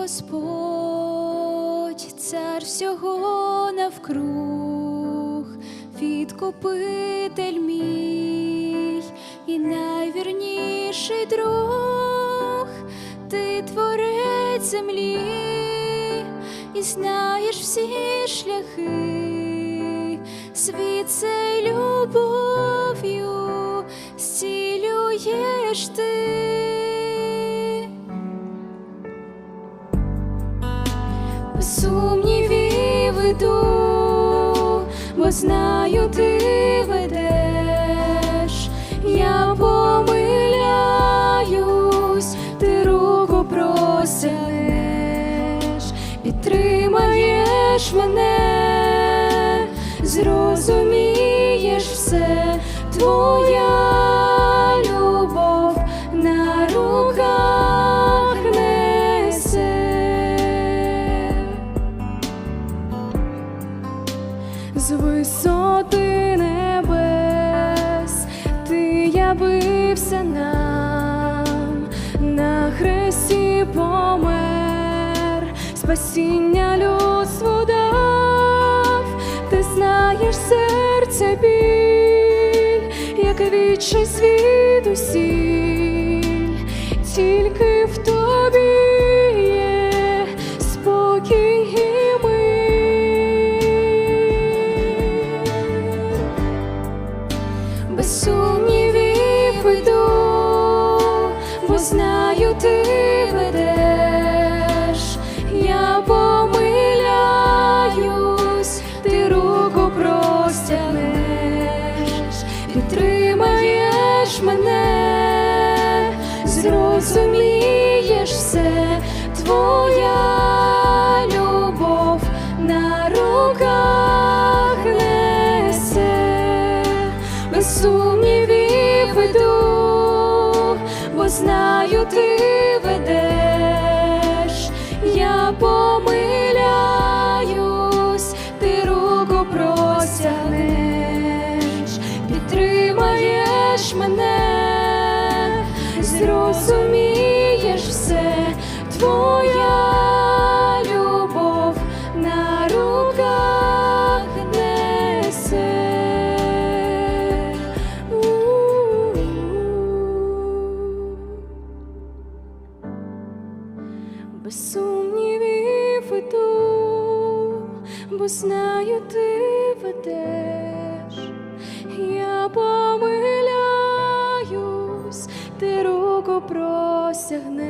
Господь, цар всього навкруг, відкупитель мій і найвірніший друг, ти творець землі і знаєш всі шляхи, світ цей любов'ю зцілюєш ти. Сумнівів іду, бо знаю, ти ведеш, я помиляюсь, ти руку простягнеш, підтримаєш мене, зрозумієш все, твоя ти нам, на хресті помер, спасіння людству дав, ти знаєш серця біль, як вічний світ усіль, тільки в тобі зрозумієш все, твоя любов на руках несе, без сумнівів іду, бо знаю, ти ведеш, я помиляюсь, ти руку простягнеш, підтримаєш мене, зрозумієш все, твоя любов на руках несе. Іду, бо знаю, ти ведеш, я помиляюсь, ти руку простягнеш,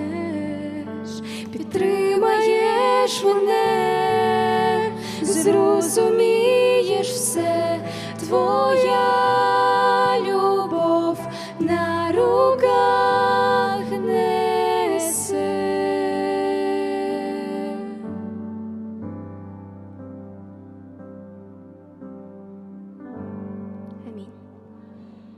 підтримаєш мене, зрозумієш все, твоя